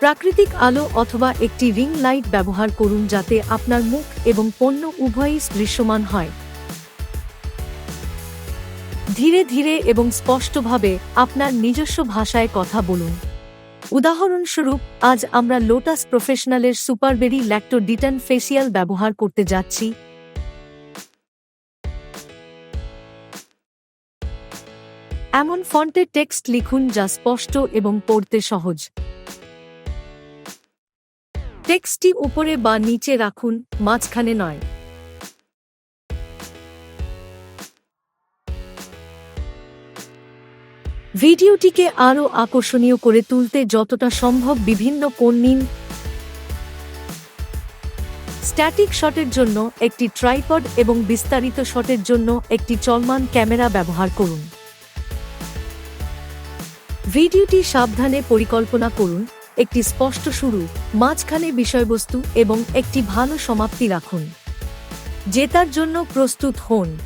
প্রাকৃতিক আলো অথবা একটি রিং লাইট ব্যবহার করুন যাতে আপনার মুখ এবং পণ্য উভয়ই দৃশ্যমান হয়। ধীরে ধীরে এবং স্পষ্টভাবে আপনার নিজস্ব ভাষায় কথা বলুন। উদাহরণস্বরূপ, আজ আমরা Lotus প্রফেশনালের superberry lacto D tan facial ব্যবহার করতে যাচ্ছি। এমন ফন্টে টেক্সট লিখুন যা স্পষ্ট এবং পড়তে সহজ। টেক্সটটি উপরে বা নিচে রাখুন, মাঝখানে নয়। ভিডিওটিকে আরও আকর্ষণীয় করে তুলতে যতটা সম্ভব বিভিন্ন কোণ নিন। স্ট্যাটিক শটের জন্য একটি ট্রাইপড এবং বিস্তারিত শটের জন্য একটি চলমান ক্যামেরা ব্যবহার করুন। ভিডিওটি সাবধানে পরিকল্পনা করুন। একটি স্পষ্ট শুরু মাঝখানে বিষয়বস্তু এবং একটি ভালো সমাপ্তি রাখুন। জেতার জন্য প্রস্তুত হন।